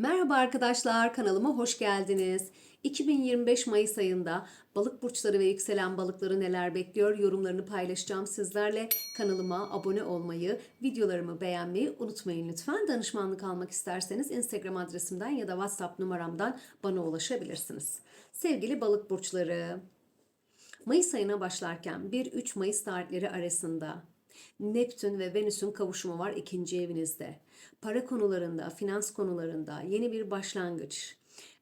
Merhaba arkadaşlar, kanalıma hoş geldiniz. 2025 Mayıs ayında balık burçları ve yükselen balıkları neler bekliyor yorumlarını paylaşacağım sizlerle. Kanalıma abone olmayı, videolarımı beğenmeyi unutmayın lütfen. Danışmanlık almak isterseniz Instagram adresimden ya da WhatsApp numaramdan bana ulaşabilirsiniz. Sevgili balık burçları, Mayıs ayına başlarken 1-3 Mayıs tarihleri arasında Neptün ve Venüs'ün kavuşumu var ikinci evinizde. Para konularında, finans konularında yeni bir başlangıç.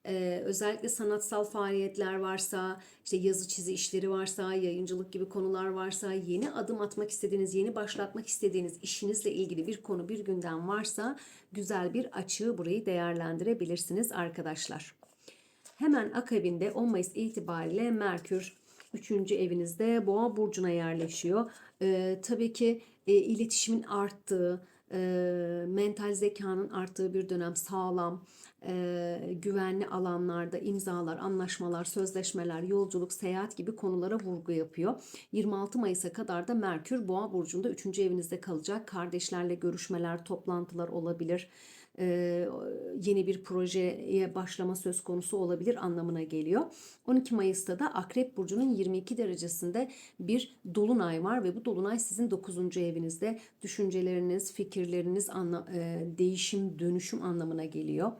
Ee, özellikle sanatsal faaliyetler varsa, işte yazı çizi işleri varsa, yayıncılık gibi konular varsa, yeni adım atmak istediğiniz, yeni başlatmak istediğiniz işinizle ilgili bir konu, bir gündem varsa güzel bir açığı burayı değerlendirebilirsiniz arkadaşlar. Hemen akabinde 10 Mayıs itibariyle Merkür 3. evinizde Boğa burcuna yerleşiyor. Ee, tabii ki e, iletişimin arttığı, e, mental zekanın arttığı bir dönem sağlam, e, güvenli alanlarda imzalar, anlaşmalar, sözleşmeler, yolculuk, seyahat gibi konulara vurgu yapıyor. 26 Mayıs'a kadar da Merkür Boğa burcunda 3. evinizde kalacak. Kardeşlerle görüşmeler, toplantılar olabilir e, yeni bir projeye başlama söz konusu olabilir anlamına geliyor. 12 Mayıs'ta da Akrep Burcu'nun 22 derecesinde bir dolunay var ve bu dolunay sizin 9. evinizde düşünceleriniz, fikirleriniz, anla, e, değişim, dönüşüm anlamına geliyor.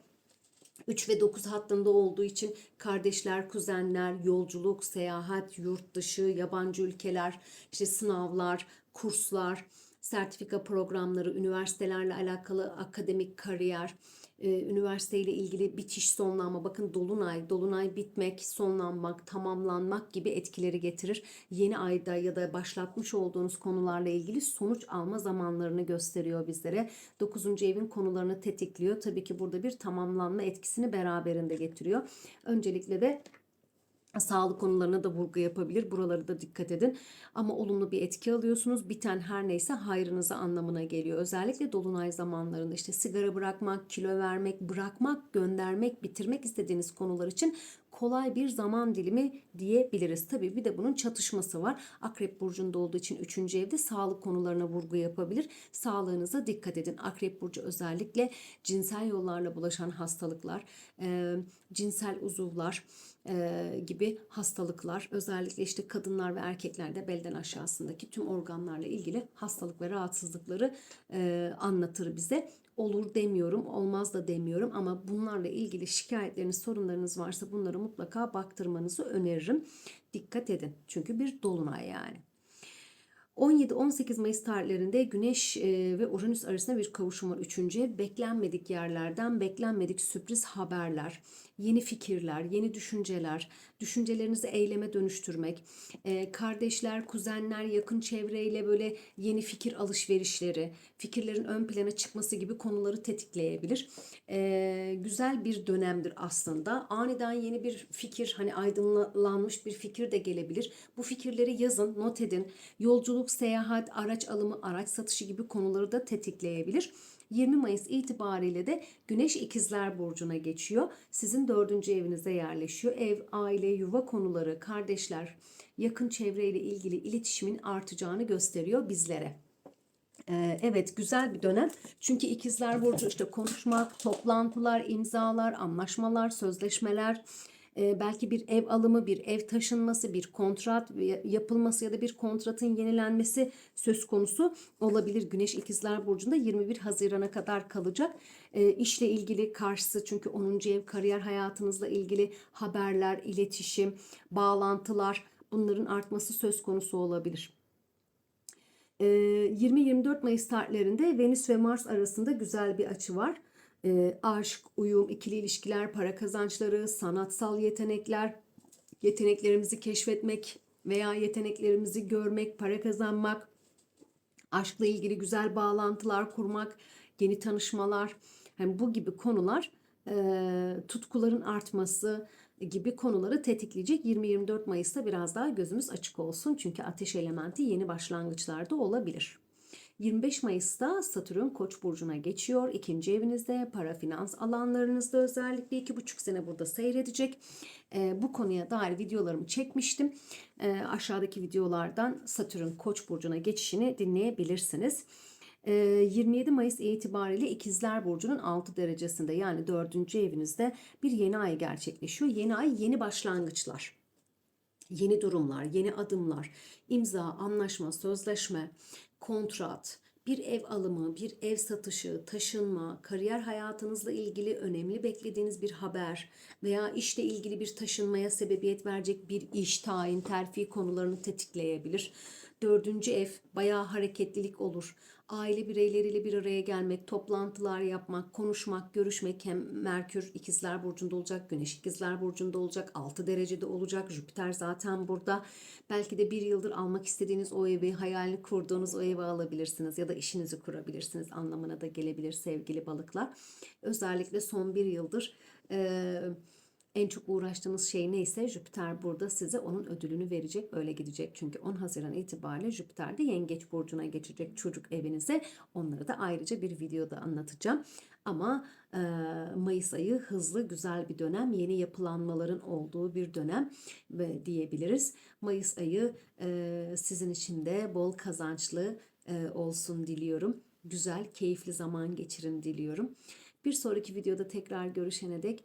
3 ve 9 hattında olduğu için kardeşler, kuzenler, yolculuk, seyahat, yurt dışı, yabancı ülkeler, işte sınavlar, kurslar, sertifika programları, üniversitelerle alakalı akademik kariyer, e, üniversiteyle ilgili bitiş, sonlanma. Bakın dolunay, dolunay bitmek, sonlanmak, tamamlanmak gibi etkileri getirir. Yeni ayda ya da başlatmış olduğunuz konularla ilgili sonuç alma zamanlarını gösteriyor bizlere. 9. evin konularını tetikliyor. Tabii ki burada bir tamamlanma etkisini beraberinde getiriyor. Öncelikle de Sağlık konularına da vurgu yapabilir. Buraları da dikkat edin. Ama olumlu bir etki alıyorsunuz. Biten her neyse hayrınıza anlamına geliyor. Özellikle dolunay zamanlarında işte sigara bırakmak, kilo vermek, bırakmak, göndermek, bitirmek istediğiniz konular için kolay bir zaman dilimi diyebiliriz. Tabii bir de bunun çatışması var. Akrep burcunda olduğu için 3. evde sağlık konularına vurgu yapabilir. Sağlığınıza dikkat edin. Akrep burcu özellikle cinsel yollarla bulaşan hastalıklar, e, cinsel uzuvlar e, gibi hastalıklar özellikle işte kadınlar ve erkeklerde belden aşağısındaki tüm organlarla ilgili hastalık ve rahatsızlıkları e, anlatır bize olur demiyorum, olmaz da demiyorum ama bunlarla ilgili şikayetleriniz, sorunlarınız varsa bunları mutlaka baktırmanızı öneririm. Dikkat edin. Çünkü bir dolunay yani. 17-18 Mayıs tarihlerinde Güneş ve Uranüs arasında bir kavuşum var. Üçüncü beklenmedik yerlerden beklenmedik sürpriz haberler, yeni fikirler, yeni düşünceler, düşüncelerinizi eyleme dönüştürmek, kardeşler, kuzenler, yakın çevreyle böyle yeni fikir alışverişleri, fikirlerin ön plana çıkması gibi konuları tetikleyebilir. Güzel bir dönemdir aslında. Aniden yeni bir fikir, hani aydınlanmış bir fikir de gelebilir. Bu fikirleri yazın, not edin. Yolculuk, seyahat, araç alımı, araç satışı gibi konuları da tetikleyebilir. 20 Mayıs itibariyle de Güneş İkizler Burcu'na geçiyor. Sizin dördüncü evinize yerleşiyor. Ev, aile, yuva konuları, kardeşler, yakın çevreyle ilgili iletişimin artacağını gösteriyor bizlere. Ee, evet güzel bir dönem. Çünkü ikizler burcu işte konuşmak, toplantılar, imzalar, anlaşmalar, sözleşmeler, belki bir ev alımı, bir ev taşınması, bir kontrat yapılması ya da bir kontratın yenilenmesi söz konusu olabilir. Güneş İkizler Burcu'nda 21 Haziran'a kadar kalacak. E, işle ilgili karşısı çünkü 10. ev kariyer hayatınızla ilgili haberler, iletişim, bağlantılar bunların artması söz konusu olabilir. 20-24 Mayıs tarihlerinde Venüs ve Mars arasında güzel bir açı var e, aşk, uyum, ikili ilişkiler, para kazançları, sanatsal yetenekler, yeteneklerimizi keşfetmek veya yeteneklerimizi görmek, para kazanmak, aşkla ilgili güzel bağlantılar kurmak, yeni tanışmalar, yani bu gibi konular e, tutkuların artması gibi konuları tetikleyecek. 20-24 Mayıs'ta biraz daha gözümüz açık olsun. Çünkü ateş elementi yeni başlangıçlarda olabilir. 25 Mayıs'ta Satürn Koç burcuna geçiyor. İkinci evinizde para finans alanlarınızda özellikle iki buçuk sene burada seyredecek. E, bu konuya dair videolarımı çekmiştim. E, aşağıdaki videolardan Satürn Koç burcuna geçişini dinleyebilirsiniz. Ee, 27 Mayıs itibariyle İkizler Burcu'nun 6 derecesinde yani 4. evinizde bir yeni ay gerçekleşiyor. Yeni ay yeni başlangıçlar yeni durumlar, yeni adımlar, imza, anlaşma, sözleşme, kontrat, bir ev alımı, bir ev satışı, taşınma, kariyer hayatınızla ilgili önemli beklediğiniz bir haber veya işle ilgili bir taşınmaya sebebiyet verecek bir iş, tayin, terfi konularını tetikleyebilir. Dördüncü ev bayağı hareketlilik olur. Aile bireyleriyle bir araya gelmek, toplantılar yapmak, konuşmak, görüşmek hem Merkür ikizler burcunda olacak, Güneş ikizler burcunda olacak, 6 derecede olacak, Jüpiter zaten burada. Belki de bir yıldır almak istediğiniz o evi, hayalini kurduğunuz o evi alabilirsiniz ya da işinizi kurabilirsiniz anlamına da gelebilir sevgili balıklar. Özellikle son bir yıldır eee en çok uğraştığınız şey neyse Jüpiter burada size onun ödülünü verecek. Öyle gidecek. Çünkü 10 Haziran itibariyle Jüpiter de Yengeç burcuna geçecek çocuk evinize. Onları da ayrıca bir videoda anlatacağım. Ama e, Mayıs ayı hızlı güzel bir dönem. Yeni yapılanmaların olduğu bir dönem diyebiliriz. Mayıs ayı e, sizin için de bol kazançlı e, olsun diliyorum. Güzel, keyifli zaman geçirin diliyorum. Bir sonraki videoda tekrar görüşene dek